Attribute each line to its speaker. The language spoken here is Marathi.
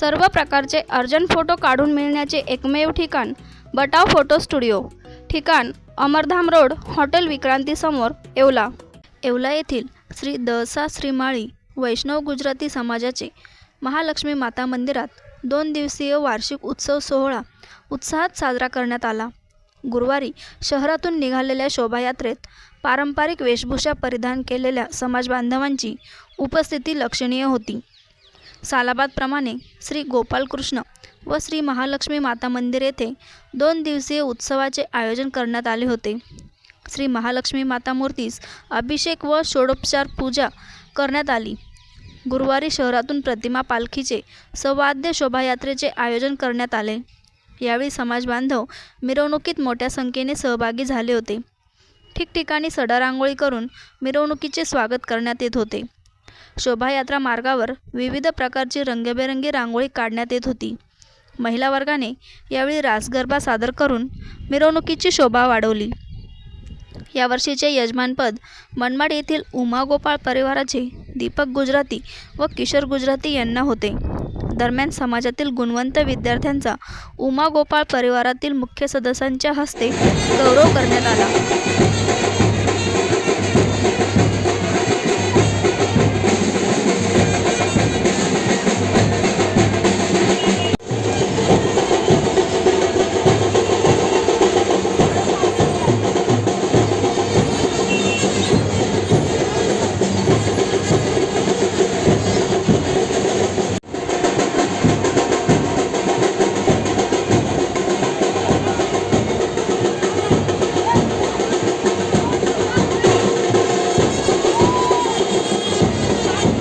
Speaker 1: सर्व प्रकारचे अर्जंट फोटो काढून मिळण्याचे एकमेव ठिकाण बटाव फोटो स्टुडिओ. ठिकाण अमरधाम रोड हॉटेल विक्रांतीसमोर येवला. येवला येथील श्री दसा श्रीमाळी वैष्णव गुजराती समाजाचे महालक्ष्मी माता मंदिरात दोन दिवसीय वार्षिक उत्सव सोहळा उत्साहात साजरा करण्यात आला. गुरुवारी शहरातून निघालेल्या शोभायात्रेत पारंपरिक वेशभूषा परिधान केलेल्या समाजबांधवांची उपस्थिती लक्षणीय होती. सालाबादप्रमाणे श्री गोपालकृष्ण व श्री महालक्ष्मी माता मंदिर येथे दोन दिवसीय उत्सवाचे आयोजन करण्यात आले होते. श्री महालक्ष्मी माता मूर्तीस अभिषेक व षोडोपचार पूजा करण्यात आली. गुरुवारी शहरातून प्रतिमा पालखीचे सवाद्य शोभायात्रेचे आयोजन करण्यात आले. यावेळी समाजबांधव मिरवणुकीत मोठ्या संख्येने सहभागी झाले होते. ठिकठिकाणी सडारांगोळी करून मिरवणुकीचे स्वागत करण्यात येत होते. शोभायात्रा मार्गावर विविध प्रकारची रंगीबेरंगी रांगोळी काढण्यात येत होती. महिला वर्गाने यावेळी रासगरबा सादर करून मिरवणुकीची शोभा वाढवली. यावर्षीचे यजमानपद मनमाड येथील उमा गोपाळ परिवाराचे दीपक गुजराती व किशोर गुजराती यांना होते. दरम्यान समाजातील गुणवंत विद्यार्थ्यांचा उमा गोपाळ परिवारातील मुख्य सदस्यांच्या हस्ते गौरव करण्यात आला.